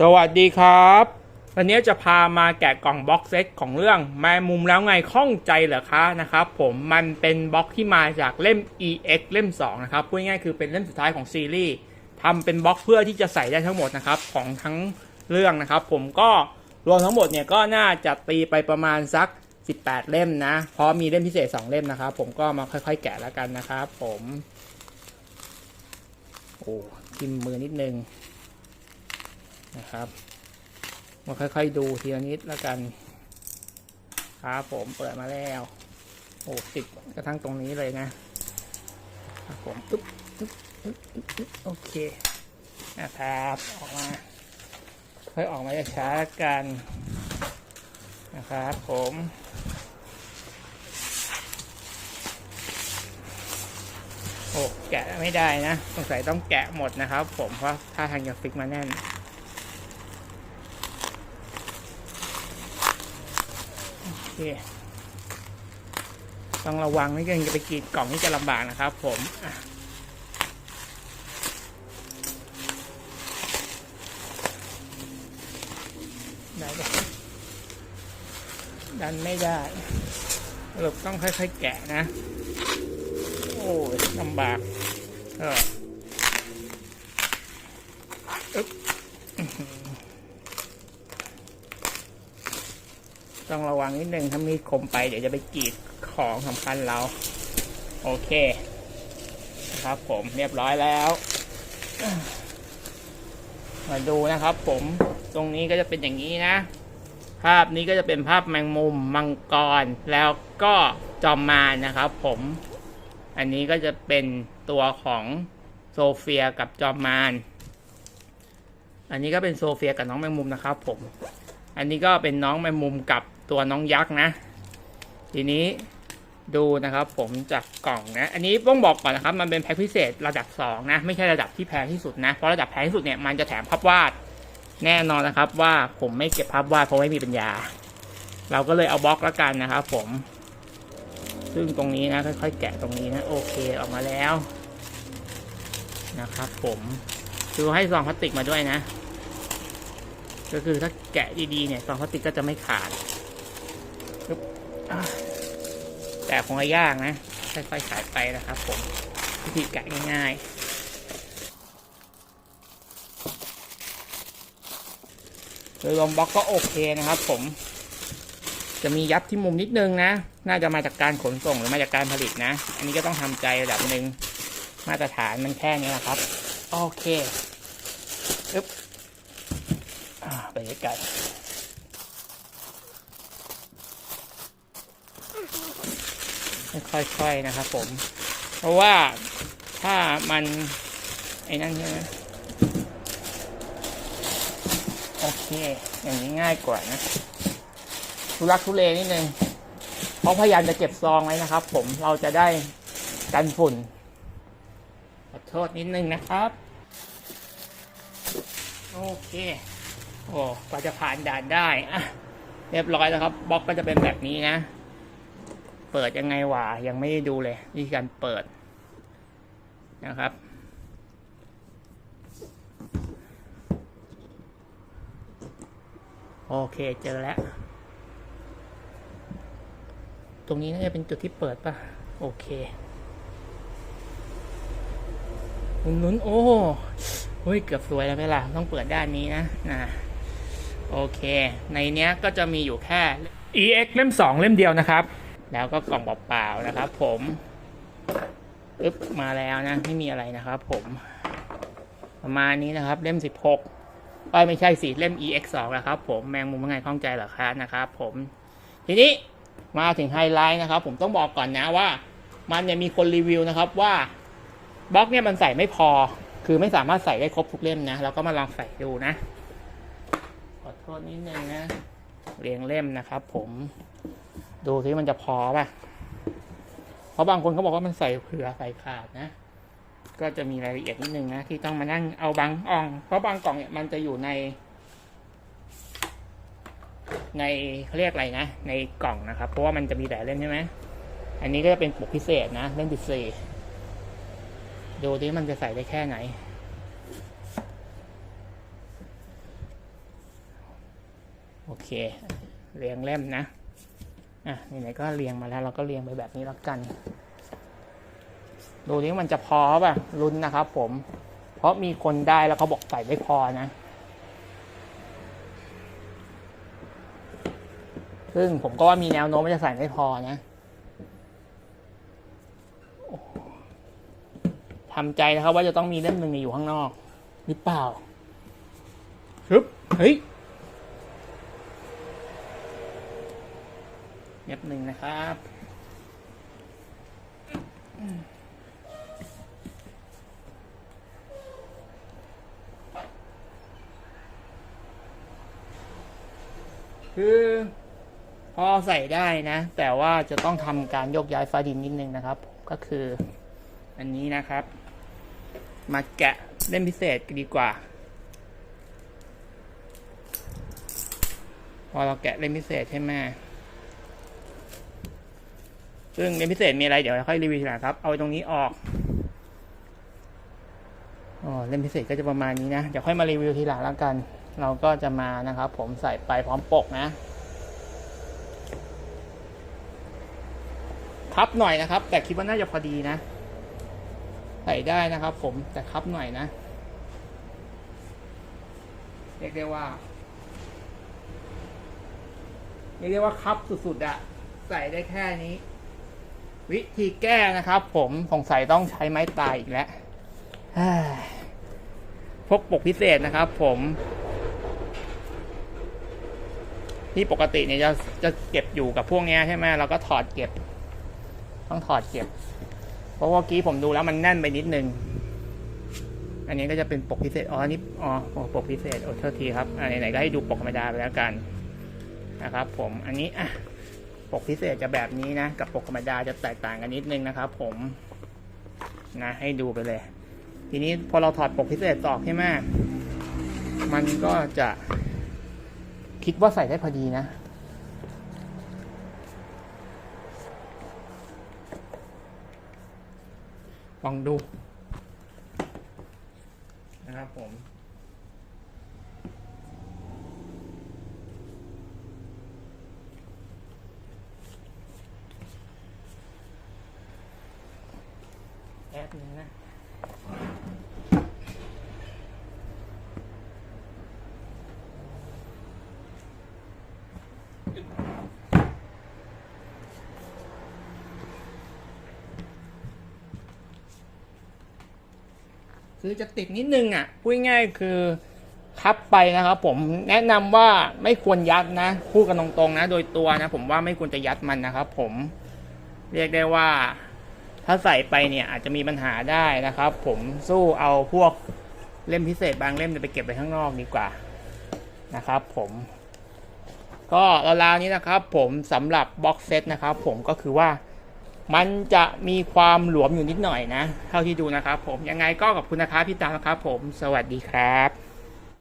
สวัสดีครับ วันนี้จะพามาแกะกล่องบ็อกเซตของเรื่องแมงมุมแล้วไงข้องใจเหรอคะนะครับผมมันเป็นบ็อกที่มาจากเล่ม EX เล่ม 2 นะครับพูดง่ายๆคือเป็นเล่มสุดท้ายของซีรีส์ทำเป็นบ็อกเพื่อที่จะใส่ได้ทั้งหมดนะครับของทั้งเรื่องนะครับ ผมก็รวมทั้งหมดเนี่ยก็น่าจะตีไปประมาณสัก 18 เล่มนะเพราะมีเล่มพิเศษ 2 เล่มนะครับ ผมก็มาค่อย ๆ แกะแล้วกันนะครับผมโอ้ทิมมือนิดนึง นะครับมาค่อยๆดูทีละนิดแล้วกันครับผมเปิดมาแล้วโอ้ติดกระทั่งตรงนี้เลยนะครับผมตุ๊บตุ๊บตุ๊บตุ๊บตุ๊บโอเคนะครับออกมาค่อยออกมาช้าๆกันนะครับผมโอ้แกะไม่ได้นะสงสัยต้องแกะหมดนะครับ ผมเพราะถ้าทางจะฟิกมาแน่น โอ เค ต้องระวังไม่เกินจะไปกรีดกล่องนี่จะลำบากนะครับ ผมได้ดันไม่ได้เราต้องค่อยๆแกะนะ โอ้ยลำบาก เออบอื้อหือ ต้องระวังนิดนึงถ้ามีดคมไปเดี๋ยวจะไปกรีดของสำคัญเรา โอเคนะครับผมเรียบร้อยแล้ว มาดูนะครับผมตรงนี้ก็จะเป็นอย่างนี้นะ ภาพนี้ก็จะเป็นภาพแมงมุมมังกร แล้วก็จอมมารนะครับผมอันนี้ก็จะเป็นตัวของโซเฟียกับจอมมารอันนี้ก็เป็นโซเฟียกับน้องแมงมุมนะครับผม อันนี้ก็เป็นน้องแมงมุมกับ ตัวน้องยักษ์นะ ทีนี้ดูนะครับผมจากกล่องนะ อันนี้ต้องบอกก่อนนะครับมันเป็นแพ็คพิเศษระดับ2นะไม่ใช่ระดับที่แพงที่สุดนะ เพราะระดับแพงที่สุดเนี่ยมันจะแถมภาพวาดแน่นอนนะครับ ว่าผมไม่เก็บภาพวาดเพราะไม่มีปัญญา เราก็เลยเอาบล็อกแล้วกันนะครับผม ซึ่งตรงนี้นะค่อยๆแกะตรงนี้นะโอเคออกมาแล้ว นะครับผมดูให้ซองพลาสติกมาด้วยนะ ก็คือถ้าแกะดีๆเนี่ยซองพลาสติกก็จะไม่ขาด แต่คงจะยากนะ ค่อยๆขายไปนะครับผมวิธีแกะง่ายๆโดยรวมบล็อกก็โอเคนะครับผม จะมียับที่มุมนิดนึงนะ น่าจะมาจากการขนส่งหรือมาจากการผลิตนะ อันนี้ก็ต้องทำใจระดับหนึ่งมาตรฐานมันแค่นี้แหละครับ โอเคอึ๊บอ่าไปไกล ค่อยๆนะครับผม เพราะว่าถ้ามันไอ้นั่นใช่ไหมโอเค อย่างนี้ง่ายกว่านะทุลักทุเลนิดนึงเพราะพยายามจะเก็บซองไว้นะครับ ผมเราจะได้กันฝุ่นขอโทษนิดนึงนะครับ โอเค โอ้กว่าจะผ่านด่านได้อะเรียบร้อยแล้วครับบล็อกก็จะเป็นแบบนี้นะ เปิดยังไงวะยังไม่ได้ดูเลยวิธีการเปิดนะครับ โอเคเจอแล้ว ตรงนี้น่าจะเป็นจุดที่เปิดปะโอเคหนุนโอ้เฮ้ยเกือบสวยแล้วไหมล่ะ ต้องเปิดด้านนี้นะนะโอเค ในเนี้ยก็จะมีอยู่แค่ EX เล่ม 2 เล่มเดียวนะครับ แล้วก็กล่องเปล่าๆนะครับ ผมอึ๊บมาแล้วนะไม่มีอะไรนะครับ ผมประมาณนี้นะครับ เล่ม 16ไปไม่ใช่สิเล่ม EX 2นะครับ ผมแมงมุมว่าไงข้องใจเหรอคะนะครับ ผมทีนี้มาถึงไฮไลท์นะครับ ผมต้องบอกก่อนนะว่า มันเนี่ยมีคนรีวิวนะครับว่าบล็อกเนี่ยมันใส่ไม่พอ คือไม่สามารถใส่ได้ครบทุกเล่มนะเราก็มาลองใส่ดูนะ ขอโทษนิดนึงนะเรียงเล่มนะครับ ผม ดูที่มันจะพอป่ะ เพราะบางคนเขาบอกว่ามันใส่เผื่อใส่ขาดนะ ก็จะมีรายละเอียดนิดนึงนะ ที่ต้องมานั่งเอาบางอ่อง เพราะบางกล่องเนี่ยมันจะอยู่ใน ในเขาเรียกอะไรนะ ในกล่องนะครับ เพราะว่ามันจะมีหลายเล่มใช่ไหมอันนี้ก็จะเป็นปกพิเศษนะเล่มพิเศษดูดิมันจะใส่ได้แค่ไหน โอเค เรียงเล่มนะ อะไหนๆก็เรียงมาแล้ว เราก็เรียงไปแบบนี้แล้วกัน ดูนี้มันจะพอป่ะลุ้นนะครับผม เพราะมีคนได้แล้วเขาบอกใส่ไม่พอนะซึ่งผมก็ว่ามีแนวโน้มว่าจะใส่ไม่พอนะอทำใจนะครับว่าจะต้องมีเล่มหนึ่งอยู่ข้างนอก หรือเปล่าฮึบเฮ้ย เล็บหนึ่งนะครับคือพอใส่ได้นะ แต่ว่าจะต้องทำการโยกย้ายฟ้าดินนิดนึงนะครับ ก็คืออันนี้นะครับ มาแกะเล่มพิเศษดีกว่า พอเราแกะเล่มพิเศษใช่ไหม ซึ่งเล่มพิเศษมีอะไรเดี๋ยวค่อยรีวิวทีหลังครับ เอาตรงนี้ออกอ๋อเล่มพิเศษก็จะประมาณนี้นะ เดี๋ยวค่อยมารีวิวทีหลังแล้วกัน เราก็จะมานะครับ ผมใส่ไปพร้อมปกนะ คับหน่อยนะครับ แต่คิดว่าน่าจะพอดีนะ ใส่ได้นะครับ ผมแต่คับหน่อยนะ เรียกได้ว่าเรียกได้ว่าคับสุดๆอะใส่ได้แค่นี้ วิธีแก้นะครับ ผมสงสัยต้องใช้ไม้ตายอีกแล้วพกปกพิเศษนะครับ ผมที่ปกติเนี่ยจะจะเก็บอยู่กับพวกนี้ใช่ไหมเราก็ถอดเก็บ ต้องถอดเก็บ เพราะว่าเมื่อกี้ผมดูแล้วมันแน่นไปนิดนึง อันนี้ก็จะเป็นปกพิเศษอ๋อนนี้อ๋อปกพิเศษโอ้โทษทีครับอันไหนๆก็ให้ดูปกธรรมดาไปแล้วกันนะครับ ผมอันนี้อะ ปกพิเศษจะแบบนี้นะ กับปกธรรมดาจะแตกต่างกันนิดนึงนะครับ ผมนะให้ดูไปเลย ทีนี้พอเราถอดปกพิเศษออกใช่ไหมมันก็จะคิดว่าใส่ได้พอดีนะ ลองดูนะครับผม คือจะติดนิดนึงอะพูดง่ายคือพับไปนะครับผมแนะนำว่าไม่ควรยัดนะพูดกันตรงๆนะ โดยตัวนะ ผมว่าไม่ควรจะยัดมันนะครับ ผมเรียกได้ว่า ถ้าใส่ไปเนี่ยอาจจะมีปัญหาได้นะครับ ผมสู้เอาพวกเล่มพิเศษบางเล่มไปเก็บไว้ข้างนอกดีกว่านะครับ ผมก็ราวๆนี้นะครับ ผมสำหรับบ็อกเซตนะครับ ผมก็คือว่า มันจะมีความหลวมอยู่นิดหน่อยนะ เท่าที่ดูนะครับผมยังไงก็ขอบคุณนะครับพี่ตามนะครับผมสวัสดีครับ